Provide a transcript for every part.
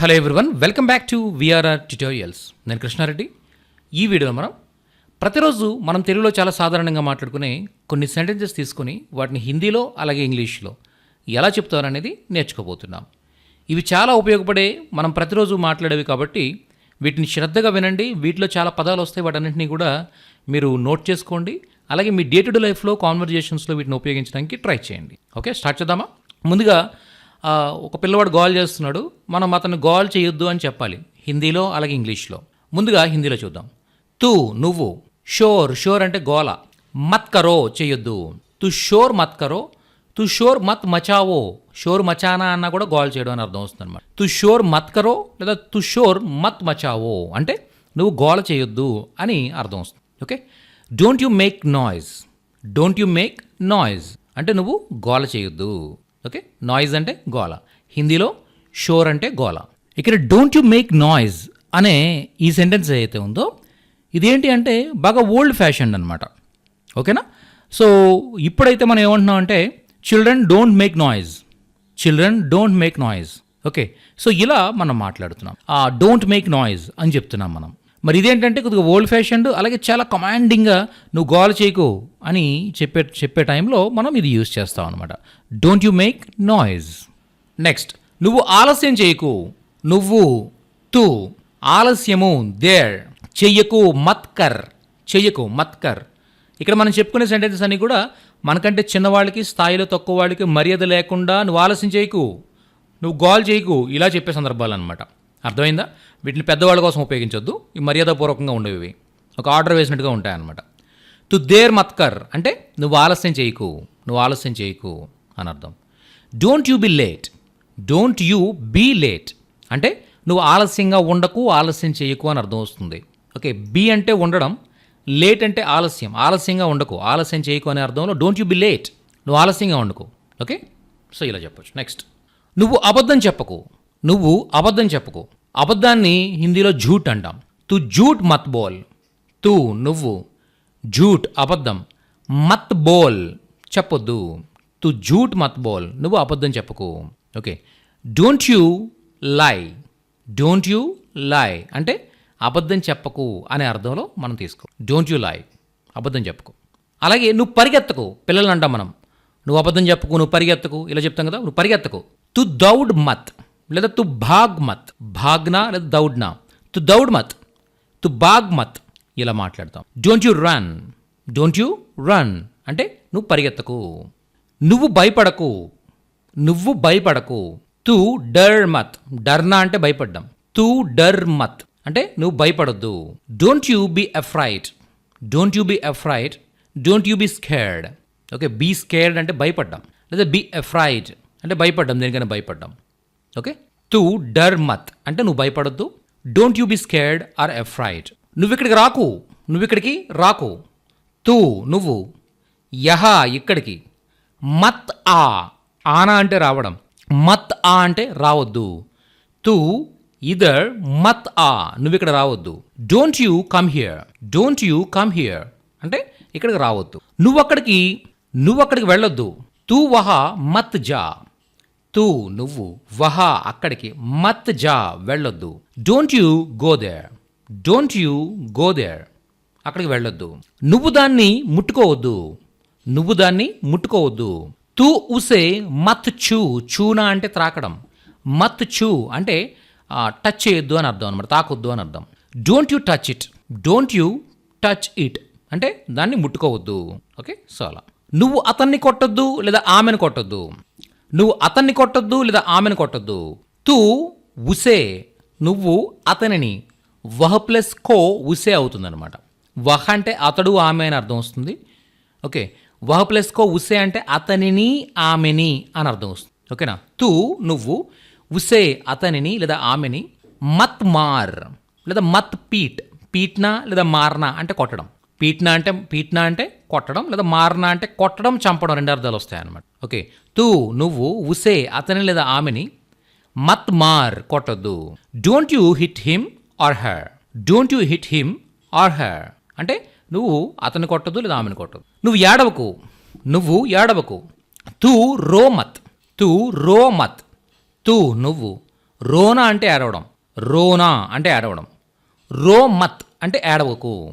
Hello everyone welcome back to VRR tutorials నేను కృష్ణారెడ్డి. ఈ వీడియోలో మనం ప్రతిరోజు మనం తెలుగులో చాలా సాధారణంగా మాట్లాడుకునే కొన్ని సెంటెన్సెస్ తీసుకొని వాటిని హిందీలో అలాగే ఇంగ్లీష్లో ఎలా చెప్తారనేది నేర్చుకోబోతున్నాం. ఇవి చాలా ఉపయోగపడే మనం ప్రతిరోజు మాట్లాడేవి కాబట్టి వీటిని శ్రద్ధగా వినండి. వీటిలో చాలా పదాలు వస్తాయి. వాటన్నింటినీ కూడా మీరు నోట్ చేసుకోండి. అలాగే మీ డే టు డే లైఫ్లో కాన్వర్జేషన్స్లో వీటిని ఉపయోగించడానికి ట్రై చేయండి. ఓకే స్టార్ట్ చేద్దామా? ముందుగా ఒక పిల్లవాడు గోల్ చేస్తున్నాడు మనం అతను గోల్ చేయొద్దు అని చెప్పాలి. హిందీలో అలాగే ఇంగ్లీష్లో. ముందుగా హిందీలో చూద్దాం. తూ నువ్వు. షోర్ షోర్ అంటే గోల. మత్ కరో చేయొద్దు. తు షోర్ మత్ కరో. తు షోర్ మత్ మచావో. షోర్ మచానా అన్నా కూడా గోల్ చేయడం అని అర్థం వస్తుంది అనమాట తు షోర్ మత్ కరో లేదా తు షోర్ మత్ మచావో. అంటే నువ్వు గోల చేయొద్దు అని అర్థం వస్తుంది. Okay? Don't you make noise don't you make noise అంటే నువ్వు గోల చేయొద్దు. ఓకే? నాయిస్ అంటే గోల. హిందీలో షోర్ అంటే గోల. ఇక్కడ డోంట్ యు మేక్ నాయిస్ అనే ఈ సెంటెన్స్ ఏదైతే ఉందో ఇదేంటి అంటే బాగా ఓల్డ్ ఫ్యాషన్ అనమాట ఓకేనా? సో ఇప్పుడైతే మనం ఏమంటున్నాం అంటే children don't make noise children don't make noise okay? So ఇలా మనం మాట్లాడుతున్నాం. ఆ డోంట్ మేక్ నాయిస్ అని చెప్తున్నాం మనం. మరి ఇదేంటంటే కొద్దిగా ఓల్డ్ ఫ్యాషన్డ్ అలాగే చాలా కమాండింగ్గా నువ్వు గోల్ చేయకు అని చెప్పే చెప్పే టైంలో మనం ఇది యూజ్ చేస్తాం అనమాట don't you make noise next నువ్వు ఆలస్యం చేయకు. నువ్వు తు ఆలస్యము దేర్ చెయ్యకు మత్కర్. చెయ్యకు మత్కర్. ఇక్కడ మనం చెప్పుకునే సెంటెన్సెస్ అన్నీ కూడా మనకంటే చిన్నవాళ్ళకి స్థాయిలో తక్కువ వాళ్ళకి మర్యాద లేకుండా నువ్వు ఆలస్యం చేయకు. నువ్వు గోల్ చేయకు. ఇలా చెప్పే సందర్భాలు అనమాట అర్థమైందా? వీటిని పెద్దవాళ్ళ కోసం ఉపయోగించొద్దు. ఈ మర్యాదపూర్వకంగా ఉండేవి ఒక ఆర్డర్ వేసినట్టుగా ఉంటాయన్నమాట తు దేర్ మత్కర్ అంటే నువ్వు ఆలస్యం చేయకు నువ్వు ఆలస్యం చేయకు అని అర్థం. Don't you be late don't you be late అంటే నువ్వు ఆలస్యంగా ఉండకు ఆలస్యం చేయకు అని అర్థం వస్తుంది. ఓకే బీ అంటే ఉండడం లేట్ అంటే ఆలస్యం ఆలస్యంగా ఉండకు ఆలస్యం చేయకు అనే అర్థంలో డోంట్ యూ బి లేట్ నువ్వు ఆలస్యంగా ఉండకు ఓకే? సో ఇలా చెప్పొచ్చు. నెక్స్ట్ నువ్వు అబద్ధం చెప్పకు నువ్వు అబద్ధం చెప్పకు అబద్ధాన్ని హిందీలో జూట్ అంటాం. తు జూట్ మత్ బోల్. తూ నువ్వు. జూట్ అబద్ధం. మత్ బోల్. చెప్పొద్దు. తు జూట్ మత్ బోల్. నువ్వు అబద్ధం చెప్పకు. Okay. Don't you lie. Don't you lie. అంటే అబద్ధం చెప్పకు అనే అర్థంలో మనం తీసుకో. డోంట్ యూ లై. అబద్ధం చెప్పకు. అలాగే నువ్వు పరిగెత్తకు. పిల్లలు అంటాం మనం. నువ్వు అబద్ధం చెప్పకు నువ్వు పరిగెత్తకు. ఇలా చెప్తాం కదా నువ్వు పరిగెత్తకు. తు దౌడ్ మత్. లేదా తు భాగ్ మత్ భాగ్నా లేదా దౌడ్నా? తు దౌడ్ మత్ తు బాగ్ మత్ ఇలా మాట్లాడతాం. Don't you run don't you run అంటే నువ్వు పరిగెత్తకు. నువ్వు భయపడకు. నువ్వు భయపడకు. తు డర్ మత్ డర్నా అంటే భయపడ్డం. తు డర్ మత్ అంటే నువ్వు భయపడొద్దు. Don't you be afraid don't you be afraid don't you be scared okay be scared అంటే భయపడ్డాం. లేదా బీ అఫ్రైడ్ అంటే భయపడ్డాం దేనికైనా భయపడ్డాం. ఓకే? తూ డర్ మత్ అంటే నువ్వు భయపడొద్దు. Don't you be scared or afraid నువ్వు ఇక్కడికి రాకు. నువ్వు ఇక్కడికి రాకు. తూ నువ్వు. యహ ఇక్కడికి. మత్ ఆ. ఆనా అంటే రావడం. మత్ ఆ అంటే రావద్దు. తూ ఇదర్ మత్ ఆ. నువ్వు ఇక్కడ రావద్దు. Don't you come here don't you come here అంటే ఇక్కడికి రావద్దు. నువ్వు అక్కడికి నువ్వు అక్కడికి వెళ్ళొద్దు. తూ వహ మత్ జా. తూ నువ్వు వహా అక్కడికి మత్ జా వెళ్ళొద్దు. Don't you go there don't you go there అక్కడికి వెళ్ళొద్దు. నువ్వు దాన్ని ముట్టుకోవద్దు. నువ్వు దాన్ని ముట్టుకోవద్దు. తూ ఉసే మత్ చూ చూనా అంటే త్రాకడం. మత్ చూ అంటే టచ్ చేయొద్దు అని అర్థం అనమాట తాకొద్దు అని అర్థం. Don't you touch it don't you touch it అంటే దాన్ని ముట్టుకోవద్దు. ఓకే సో అలా. నువ్వు అతన్ని కొట్టొద్దు లేదా ఆమెను కొట్టొద్దు? నువ్వు అతన్ని కొట్టొద్దు లేదా ఆమెను కొట్టొద్దు. తూ ఉసే నువ్వు అతనిని వహ ప్లస్ కో ఉసే అవుతుందన్నమాట. వహ అంటే అతడు ఆమె అని అర్థం వస్తుంది. ఓకే వహ ప్లస్ కో ఉసే అంటే అతనిని ఆమెని అని అర్థం వస్తుంది. ఓకేనా? తూ నువ్వు ఉసే అతనిని లేదా ఆమెని మత్ మార్ లేదా మత్ పీట్ పీట్నా లేదా మారనా అంటే కొట్టడం. పీట్నా అంటే పీట్నా అంటే కొట్టడం లేదా మారనా అంటే కొట్టడం చంపడం రెండు అర్థాలు వస్తాయి అనమాట ఓకే. తూ నువ్వు ఉసే అతని లేదా ఆమెని మత్ మార్ కొట్టద్దు. Don't you hit him or her? Don't you hit him or her? అంటే నువ్వు అతన్ని కొట్టదు లేదా ఆమెను కొట్టదు నువ్వు ఏడవకు. నువ్వు ఏడవకు. తూ రో మత్. తూ రో మత్. తూ నువ్వు. రోనా అంటే ఏడవడం. రోనా అంటే ఏడవడం. రో మత్ అంటే ఏడవకు.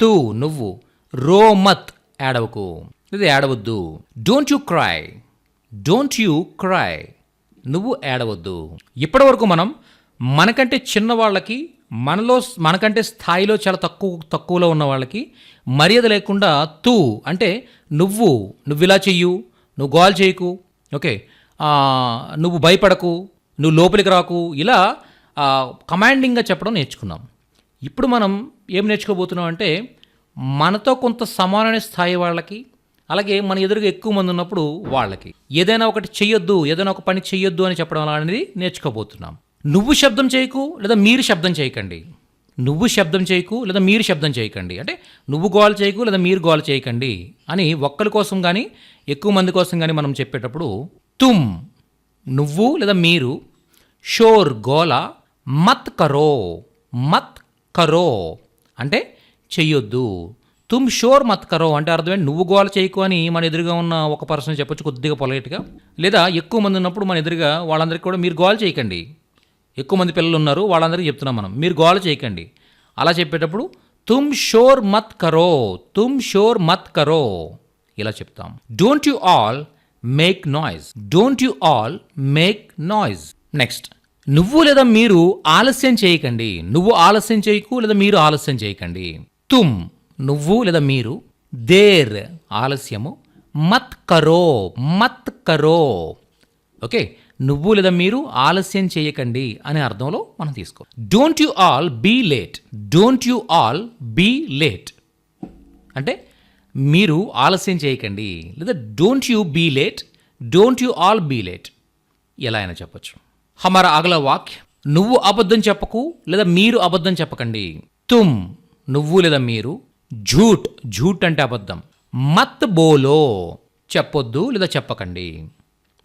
తూ నువ్వు. రో మత్ ఏడవకు. ఇది ఏడవద్దు. Don't you cry don't you cry నువ్వు ఏడవద్దు. ఇప్పటివరకు మనం మనకంటే చిన్న వాళ్ళకి మనలో మనకంటే స్థాయిలో చాలా తక్కువ తక్కువలో ఉన్న వాళ్ళకి మర్యాద లేకుండా తూ అంటే నువ్వు నువ్వు ఇలా చెయ్యు నువ్వు గోల్ చేయకు ఓకే నువ్వు భయపడకు నువ్వు లోపలికి రాకు ఇలా కమాండింగ్గా చెప్పడం నేర్చుకున్నాం. ఇప్పుడు మనం ఏం నేర్చుకోబోతున్నాం అంటే మనతో కొంత సమానమైన స్థాయి వాళ్ళకి అలాగే మన ఎదురుగా ఎక్కువ మంది ఉన్నప్పుడు వాళ్ళకి. ఏదైనా ఒకటి చెయ్యొద్దు ఏదైనా ఒక పని చెయ్యొద్దు అని చెప్పడం అనేది నేర్చుకోబోతున్నాం. నువ్వు శబ్దం చేయకు లేదా మీరు శబ్దం చేయకండి. నువ్వు శబ్దం చేయకు లేదా మీరు శబ్దం చేయకండి. అంటే నువ్వు గోల చేయకు లేదా మీరు గోల చేయకండి అని ఒక్కరి కోసం కానీ ఎక్కువ మంది కోసం కానీ మనం చెప్పేటప్పుడు తుమ్ నువ్వు లేదా మీరు షోర్ గోల మత్ కరో మత్ కరో. అంటే చెయ్యొద్దు. తుమ్ షోర్ మత్ కరో అంటే అర్థమే నువ్వు గోల చేయకు అని మన ఎదురుగా ఉన్న ఒక పర్సన్ చెప్పొచ్చు కొద్దిగా పొలైట్గా. లేదా ఎక్కువ మంది ఉన్నప్పుడు మన ఎదురుగా వాళ్ళందరికీ కూడా మీరు గోల చేయకండి. ఎక్కువ మంది పిల్లలు ఉన్నారు వాళ్ళందరికీ చెప్తున్నాం మనం మీరు గోల చేయకండి. అలా చెప్పేటప్పుడు తుమ్ షోర్ మత్ కరో తుమ్ షోర్ మత్ కరో. ఇలా చెప్తాం. Don't you all make noise don't you all make noise next నువ్వు లేదా మీరు ఆలస్యం చేయకండి. నువ్వు ఆలస్యం చేయకు లేదా మీరు ఆలస్యం చేయకండి. తుమ్ నువ్వు లేదా మీరు దేర్ ఆలస్యము మత్ కరో మత్ కరో. ఓకే నువ్వు లేదా మీరు ఆలస్యం చేయకండి అనే అర్థంలో మనం తీసుకో don't you all be late don't you all be late అంటే మీరు ఆలస్యం చేయకండి. లేదా don't you be late don't you all be late ఎలా అయినా చెప్పచ్చు. హమారా అగల వాక్య నువ్వు అబద్ధం చెప్పకు లేదా మీరు అబద్ధం చెప్పకండి. తుమ్ నువ్వు లేదా మీరు ఝూట్ ఝూట్ అంటే అబద్ధం. మత్ బోలో చెప్పొద్దు లేదా చెప్పకండి.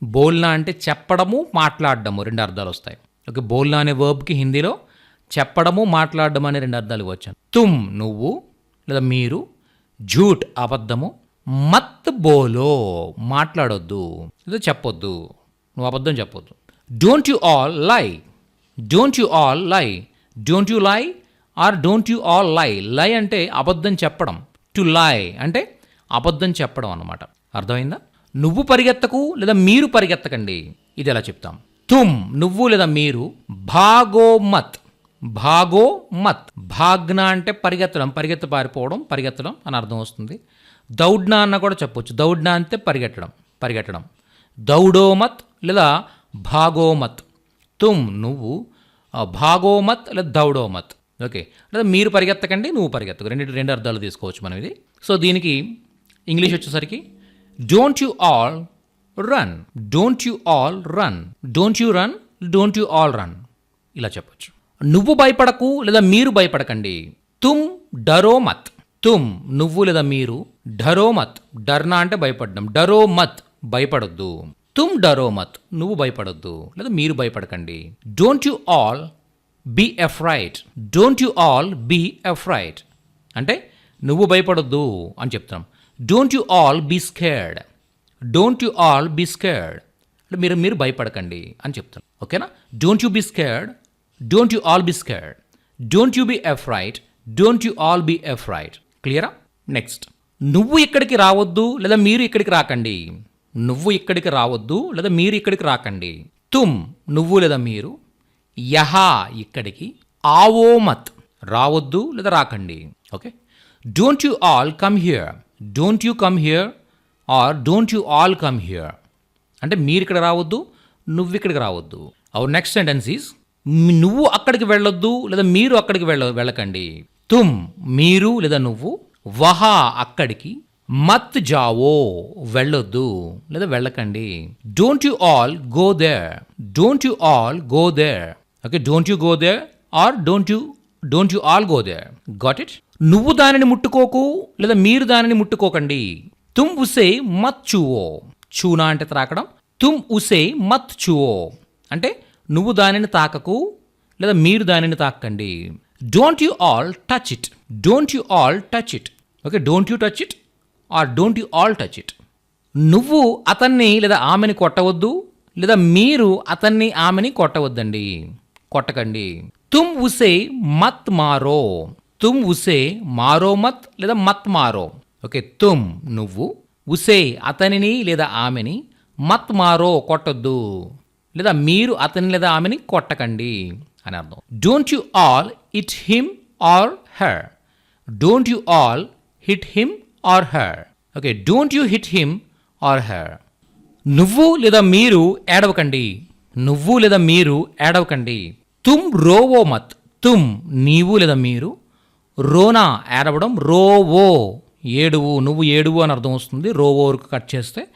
బోల్నా అంటే చెప్పడము మాట్లాడడము రెండు అర్థాలు వస్తాయి. ఓకే బోల్నా అనే వర్బ్కి హిందీలో చెప్పడము మాట్లాడడం అనే రెండు అర్థాలు వచ్చాను తుమ్ నువ్వు లేదా మీరు ఝూట్ అబద్ధము మత్ బోలో మాట్లాడొద్దు లేదా చెప్పొద్దు. నువ్వు అబద్ధం చెప్పొద్దు. Don't you all lie don't you all lie don't you lie or don't you all lie? Lie అంటే అబద్ధం చెప్పడం. టు లై అంటే అబద్ధం చెప్పడం అన్నమాట. అర్థమైందా? నువ్వు పరిగెత్తకు లేదా మీరు పరిగెత్తకండి. ఇది ఎలా చెప్తాం? తుమ్ నువ్వు లేదా మీరు భాగో మత్ భాగో మత్ భాగ్న అంటే పరిగెత్తడం పరిగెత్త పారిపోవడం పరిగెత్తడం అని అర్థం వస్తుంది. దౌడ్నా అన్న కూడా చెప్పొచ్చు. దౌడ్నా అంటే పరిగెట్టడం పరిగెట్టడం. దౌడోమత్ లేదా భాగోమత్. తుమ్ నువ్వు భాగోమత్ లేదా దౌడోమత్. ఓకే. లేదా మీరు పరిగెత్తకండి నువ్వు పరిగెత్తకు. రెండు రెండు అర్థాలు తీసుకోవచ్చు మనం ఇది. సో దీనికి ఇంగ్లీష్ వచ్చేసరికి don't you all run don't you all run don't you run don't you all run ఇలా చెప్పొచ్చు. నువ్వు భయపడకు లేదా మీరు భయపడకండి. తుమ్ డరో మత్ తుమ్ నువ్వు లేదా మీరు డరో మత్ డర్నా అంటే భయపడడం. డరో మత్ భయపడొద్దు. తుమ్ డరో మత్ నువ్వు భయపడొద్దు లేదా మీరు భయపడకండి. Don't you all be afraid don't you all be afraid అంటే నువ్వు భయపడొద్దు అని చెప్తున్నాం. Don't you all be scared don't you all be scared అంటే మీరు మీరు భయపడకండి అని చెప్తాను ఓకేనా? Don't you be scared don't you all be scared don't you be afraid don't you all be afraid క్లియరా నెక్స్ట్ నువ్వు ఇక్కడికి రావద్దు లేదా మీరు ఇక్కడికి రాకండి? నువ్వు ఇక్కడికి రావద్దు లేదా మీరు ఇక్కడికి రాకండి? తుమ్ నువ్వు లేదా మీరు? యహా ఇక్కడికి ఆవో మత్ రావద్దు లేదా రాకండి. Okay? Don't you all come here don't you come here or don't you all come here అంటే మీరు ఇక్కడ రావద్దు నువ్వు ఇక్కడికి రావద్దు. అవర్ నెక్స్ట్ సెంటెన్స్ ఈజ్ నువ్వు అక్కడికి వెళ్ళొద్దు లేదా మీరు అక్కడికి వెళ్ళ వెళ్ళకండి. తుమ్ మీరు లేదా నువ్వు వహా అక్కడికి మత్ జావో వెళ్ళొద్దు లేదా వెళ్ళకండి. Don't you all go there don't you all go there okay don't you go there or don't you don't you all go there got it నువ్వు దానిని ముట్టుకోకు లేదా మీరు దానిని ముట్టుకోకండి. తుమ్ ఉసే మత్ చూవో. చూనా అంటే త్రాకడం. తుమ్ ఉసే మత్ చూవో. అంటే నువ్వు దానిని తాకకు లేదా మీరు దానిని తాకండి. Don't you all touch it don't you all touch it okay don't you touch it or don't you all touch it నువ్వు అతన్ని లేదా ఆమెని కొట్టవద్దు లేదా మీరు అతన్ని ఆమెని కొట్టవద్దండి. కొట్టకండి. తుమ్ ఉసే మత్ మారో. తుమ్ ఉసే మారో మత్ లేదా మత్ మారో. ఓకే తుమ్ నువ్వు ఉసే అతనిని లేదా ఆమెని మత్ మారో కొట్టొద్దు. లేదా మీరు అతని లేదా ఆమెని కొట్టకండి అని అర్థం. Don't you all hit him or her don't you all hit him or her okay don't you hit him or her నువ్వు లేదా మీరు ఏడవకండి. నువ్వు లేదా మీరు ఏడవకండి. తుమ్ రోవో మత్ తుమ్ నీవు లేదా మీరు. రోనా ఏడవడం రోవో. ఏడువు నువ్వు ఏడువు అని అర్థం వస్తుంది. రోవో వరకు కట్ చేస్తే.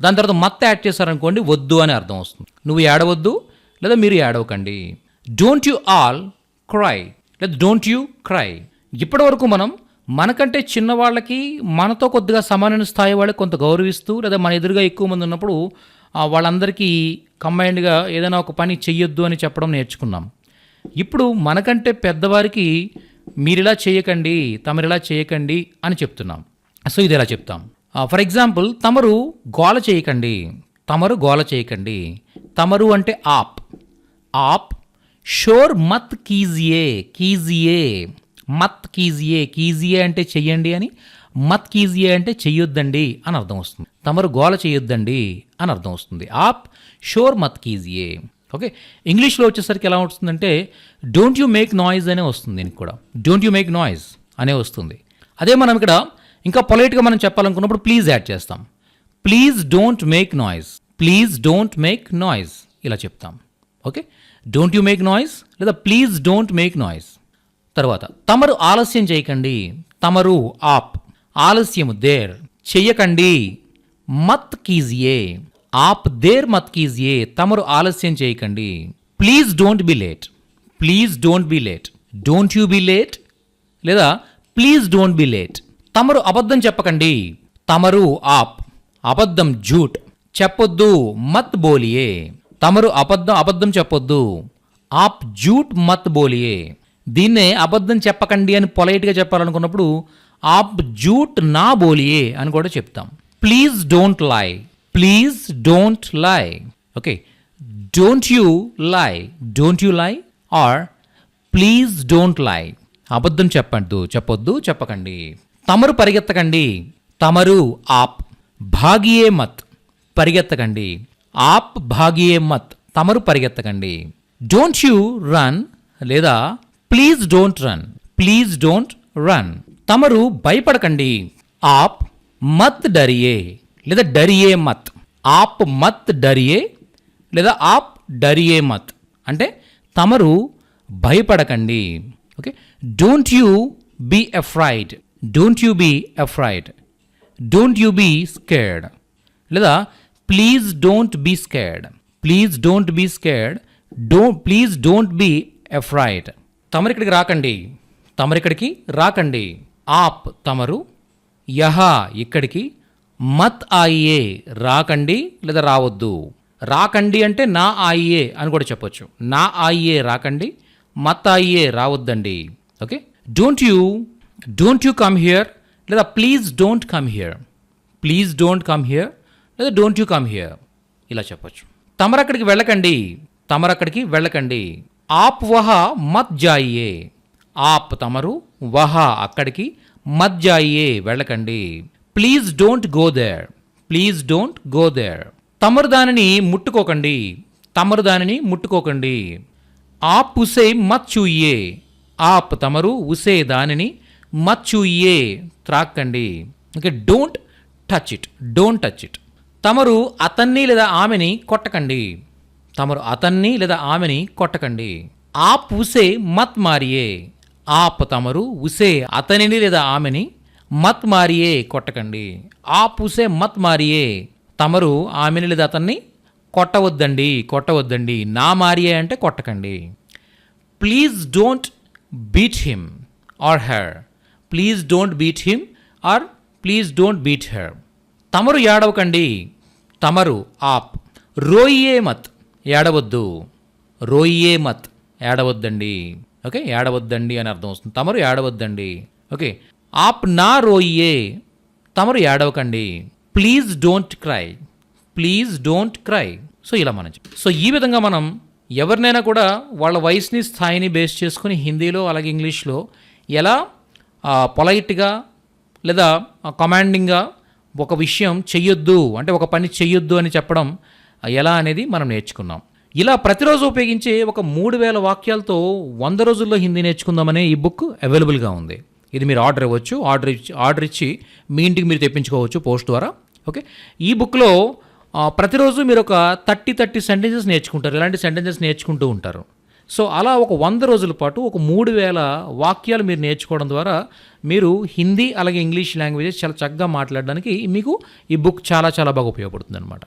దాని తర్వాత మత్ యాడ్ చేశారనుకోండి వద్దు అని అర్థం వస్తుంది. నువ్వు ఏడవద్దు లేదా మీరు ఏడవకండి. డోంట్ యు ఆల్ క్రై లేదా డోంట్ యూ క్రై ఇప్పటి వరకు మనం మనకంటే చిన్నవాళ్ళకి మనతో కొద్దిగా సమానమైన స్థాయి వాళ్ళకి కొంత గౌరవిస్తూ లేదా మన ఎదురుగా ఎక్కువ మంది ఉన్నప్పుడు వాళ్ళందరికీ కంబైన్డ్గా ఏదైనా ఒక పని చెయ్యొద్దు అని చెప్పడం నేర్చుకున్నాం. ఇప్పుడు మనకంటే పెద్దవారికి మీరిలా చేయకండి తమరిలా చేయకండి అని చెప్తున్నాం. సో ఇది ఎలా చెప్తాం? ఫర్ ఎగ్జాంపుల్ తమరు గోల చేయకండి తమరు గోల చేయకండి. తమరు అంటే ఆప్. ఆప్ షోర్ మత్ కీజియే కీజియే మత్ కీజియే కీజియే అంటే చెయ్యండి అని మత్ కీజియే అంటే చెయ్యొద్దండి అని అర్థం వస్తుంది. తమరు గోల చేయొద్దండి అని అర్థం వస్తుంది. ఆప్ షోర్ మత్ కీజియే ఓకే? ఇంగ్లీష్లో వచ్చేసరికి ఎలా వస్తుందంటే డోంట్ యూ మేక్ నాయిస్ అనే వస్తుంది దీనికి కూడా. డోంట్ యూ మేక్ నాయిస్ అనే వస్తుంది. అదే మనం ఇక్కడ ఇంకా పొలైట్గా మనం చెప్పాలనుకున్నప్పుడు ప్లీజ్ యాడ్ చేస్తాం. Please don't make noise please don't make noise ఇలా చెప్తాం. Okay? Don't you make noise లేదా ప్లీజ్ డోంట్ మేక్ నాయిస్ తర్వాత తమరు ఆలస్యం చేయకండి. తమరు ఆప్. ఆలస్యము దేర్. చెయ్యకండి. మత్ కీజియే. ఆప్ దేర్ మత్ కీజియే. తమరు ఆలస్యం చేయకండి. Please don't be late. Please don't be late. Don't you be late? లేదా ప్లీజ్ డోంట్ బి లేట్. తమరు అబద్ధం చెప్పకండి. తమరు ఆప్. అబద్ధం జూట్. చెప్పొద్దు. మత్ బోలియే. తమరు అబద్ధం అబద్ధం చెప్పొద్దు. ఆప్ జూట్ మత్ బోలియే. దీన్నే అబద్ధం చెప్పకండి అని పొలైట్గా చెప్పాలనుకున్నప్పుడు ఆప్ జూట్ నా బోలియే అని కూడా చెప్తాం. Please don't lie please don't lie okay don't you lie don't you lie or please don't lie అబద్ధం చెప్పద్దు చెప్పొద్దు చెప్పకండి. తమరు పరిగెత్తకండి. తమరు ఆప్ భాగియే మత్. పరిగెత్తకండి. ఆప్ భాగియే మత్. తమరు పరిగెత్తకండి. డోంట్ యూ రన్ లేదా please don't run please don't run తమరు భయపడకండి. ఆప్ మత్ డరియే లేదా డరియే మత్. ఆప్ మత్ డరియే లేదా ఆప్ డరియే మత్. అంటే తమరు భయపడకండి. Okay? Don't you be afraid don't you be afraid don't you be scared లేదా please don't be scared please don't be scared don't please don't be afraid తమరిక్కడికి రాకండి. తమరిక్కడికి రాకండి. ఆప్ తమరు యహ ఇక్కడికి మత్ ఆయియే రాకండి లేదా రావద్దు. రాకండి అంటే నా ఆయియే అని కూడా చెప్పొచ్చు. నా ఆయియే రాకండి మత్ ఆయియే రావద్దండి. Okay? Don't you don't you come here లేదా please don't come here please don't come here లేదా డోంట్ యూ కమ్ హియర్ ఇలా చెప్పొచ్చు. తమరక్కడికి వెళ్ళకండి తమరక్కడికి వెళ్ళకండి. ఆప్ వహ మత్ జాయియే. ఆప్ తమరు వహ అక్కడికి మత్ వెళ్ళకండి. Please don't go there. Please don't go there. తమరు దానిని ముట్టుకోకండి. తమరు దానిని ముట్టుకోకండి. ఆప్ ఉసే మత్ చూయే ఆప్ తమరు ఉసే దానిని మత్ చూయే త్రాక్కండి. Okay don't touch it. Don't touch it. తమరు అతన్ని లేదా ఆమెని కొట్టకండి. తమరు అతన్ని లేదా ఆమెని కొట్టకండి. ఆప్ ఉసే మత్ మారియే ఆప్ తమరు ఉసే అతనిని లేదా ఆమెని మత్ మారియే కొట్టకండి. ఆప్ ఉసే మత్ మారియే తమరు ఆమెని లేదా అతన్ని కొట్టవద్దండి కొట్టవద్దండి. నా మారియే అంటే కొట్టకండి. Please don't beat him or her please don't beat him or please don't beat her తమరు ఏడవకండి. తమరు ఆప్. రోయియే మత్ ఏడవద్దు. రోయియే మత్ ఏడవద్దండి. ఓకే? ఏడవద్దండి అని అర్థం వస్తుంది. తమరు ఏడవద్దండి. ఓకే? ఆప్ నా రోయే. తమరు ఏడవకండి. Please don't cry. Please don't cry. So ఇలా మనం సో ఈ విధంగా మనం ఎవరినైనా కూడా వాళ్ళ వయసుని స్థాయిని బేస్ చేసుకుని హిందీలో అలాగే ఇంగ్లీష్లో ఎలా పొలైట్గా లేదా కమాండింగ్గా ఒక విషయం చెయ్యొద్దు అంటే ఒక పని చెయ్యొద్దు అని చెప్పడం ఎలా అనేది మనం నేర్చుకున్నాం. ఇలా ప్రతిరోజు ఉపయోగించే ఒక మూడు వేల వాక్యాలతో వంద రోజుల్లో హిందీ నేర్చుకుందామనే ఈ బుక్ అవైలబుల్గా ఉంది. ఇది మీరు ఆర్డర్ ఇవ్వచ్చు ఆర్డర్ ఇచ్చి ఆర్డర్ ఇచ్చి మీ ఇంటికి మీరు తెప్పించుకోవచ్చు పోస్ట్ ద్వారా. ఓకే? ఈ బుక్లో ప్రతిరోజు మీరు ఒక థర్టీ థర్టీ సెంటెన్సెస్ నేర్చుకుంటారు. ఇలాంటి సెంటెన్సెస్ నేర్చుకుంటూ ఉంటారు. సో అలా ఒక వంద రోజుల పాటు ఒక మూడు వేల వాక్యాలు మీరు నేర్చుకోవడం ద్వారా మీరు హిందీ అలాగే ఇంగ్లీష్ లాంగ్వేజెస్ చాలా చక్కగా మాట్లాడడానికి మీకు ఈ బుక్ చాలా చాలా బాగా ఉపయోగపడుతుంది అనమాట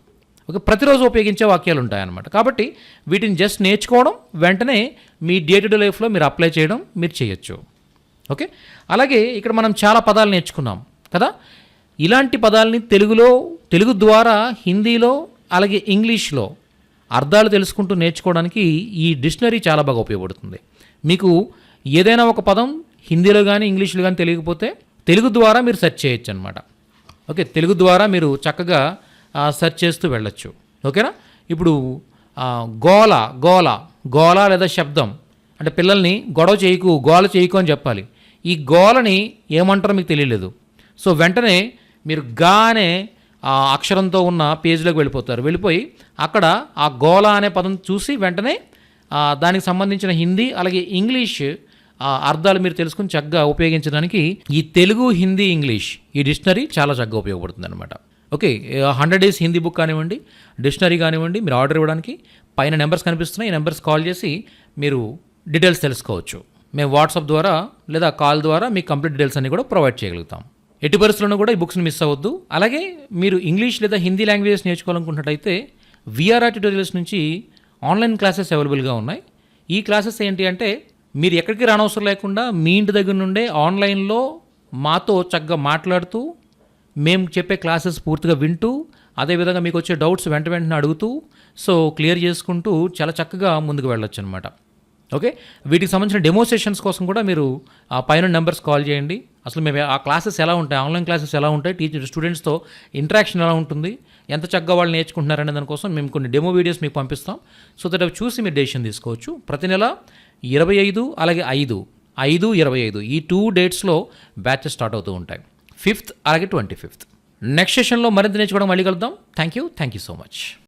ఓకే ప్రతిరోజు ఉపయోగించే వాక్యాలు ఉంటాయన్నమాట కాబట్టి వీటిని జస్ట్ నేర్చుకోవడం వెంటనే మీ డే టు డే లైఫ్లో మీరు అప్లై చేయడం మీరు చేయొచ్చు. ఓకే? అలాగే ఇక్కడ మనం చాలా పదాలు నేర్చుకున్నాం కదా? ఇలాంటి పదాలని తెలుగులో తెలుగు ద్వారా హిందీలో అలాగే ఇంగ్లీష్లో అర్థాలు తెలుసుకుంటూ నేర్చుకోవడానికి ఈ డిక్షనరీ చాలా బాగా ఉపయోగపడుతుంది. మీకు ఏదైనా ఒక పదం హిందీలో కానీ ఇంగ్లీష్లో కానీ తెలియకపోతే తెలుగు ద్వారా మీరు సెర్చ్ చేయొచ్చు అనమాట ఓకే? తెలుగు ద్వారా మీరు చక్కగా సెర్చ్ చేస్తూ వెళ్ళొచ్చు. ఓకేనా? ఇప్పుడు గోల గోల గోల లేదా శబ్దం. అంటే పిల్లల్ని గొడవ చేయకు గోల చేయకు అని చెప్పాలి. ఈ గోలని ఏమంటారో మీకు తెలియలేదు. సో వెంటనే మీరు గానే ఆ అక్షరంతో ఉన్న పేజీలోకి వెళ్ళిపోతారు. వెళ్ళిపోయి అక్కడ ఆ గోల అనే పదం చూసి వెంటనే దానికి సంబంధించిన హిందీ అలాగే ఇంగ్లీష్ అర్థాలు మీరు తెలుసుకుని చక్కగా ఉపయోగించడానికి ఈ తెలుగు హిందీ ఇంగ్లీష్ ఈ డిక్షనరీ చాలా చక్కగా ఉపయోగపడుతుంది అనమాట okay hundred days Hindi book కానివ్వండి డిక్షనరీ కానివ్వండి మీరు ఆర్డర్ ఇవ్వడానికి పైన నెంబర్స్ కనిపిస్తున్నాయి. ఈ నెంబర్స్ కాల్ చేసి మీరు డీటెయిల్స్ తెలుసుకోవచ్చు. మేము వాట్సాప్ ద్వారా లేదా కాల్ ద్వారా మీకు కంప్లీట్ డీటెయిల్స్ అన్ని కూడా ప్రొవైడ్ చేయగలుగుతాం. ఎట్టి పరిస్థితుల్లో కూడా ఈ బుక్స్ని మిస్ అవ్వద్దు. అలాగే మీరు ఇంగ్లీష్ లేదా హిందీ లాంగ్వేజెస్ నేర్చుకోవాలనుకున్నట్టయితే విఆర్ఆర్ ట్యూటోరియల్స్ నుంచి ఆన్లైన్ క్లాసెస్ అవైలబుల్గా ఉన్నాయి. ఈ క్లాసెస్ ఏంటి అంటే మీరు ఎక్కడికి రానవసరం లేకుండా మీ ఇంటి దగ్గర నుండే ఆన్లైన్లో మాతో చక్కగా మాట్లాడుతూ మేము చెప్పే క్లాసెస్ పూర్తిగా వింటూ అదేవిధంగా మీకు వచ్చే డౌట్స్ వెంట వెంటనే అడుగుతూ సో క్లియర్ చేసుకుంటూ చాలా చక్కగా ముందుకు వెళ్ళొచ్చు అనమాట ఓకే? వీటికి సంబంధించిన డెమో సెషన్స్ కోసం కూడా మీరు ఆ పైన నెంబర్స్ కాల్ చేయండి. అసలు మేము ఆ క్లాసెస్ ఎలా ఉంటాయి ఆన్లైన్ క్లాసెస్ ఎలా ఉంటాయి టీచర్ స్టూడెంట్స్తో ఇంటరాక్షన్ ఎలా ఉంటుంది ఎంత చక్కగా వాళ్ళు నేర్చుకుంటున్నారనే దానికోసం మేము కొన్ని డెమో వీడియోస్ మీకు పంపిస్తాం. సో దట్ అవి చూసి మీరు డెసిషన్ తీసుకోవచ్చు. ప్రతి నెల ఇరవై ఐదు అలాగే ఐదు ఐదు ఇరవై ఐదు ఈ టూ డేట్స్లో బ్యాచెస్ స్టార్ట్ అవుతూ ఉంటాయి. ఫిఫ్త్ అలాగే ట్వంటీ ఫిఫ్త్. నెక్స్ట్ సెషన్లో మరింత నేర్చుకోవడం మళ్ళీ కలుద్దాం. Thank you thank you so much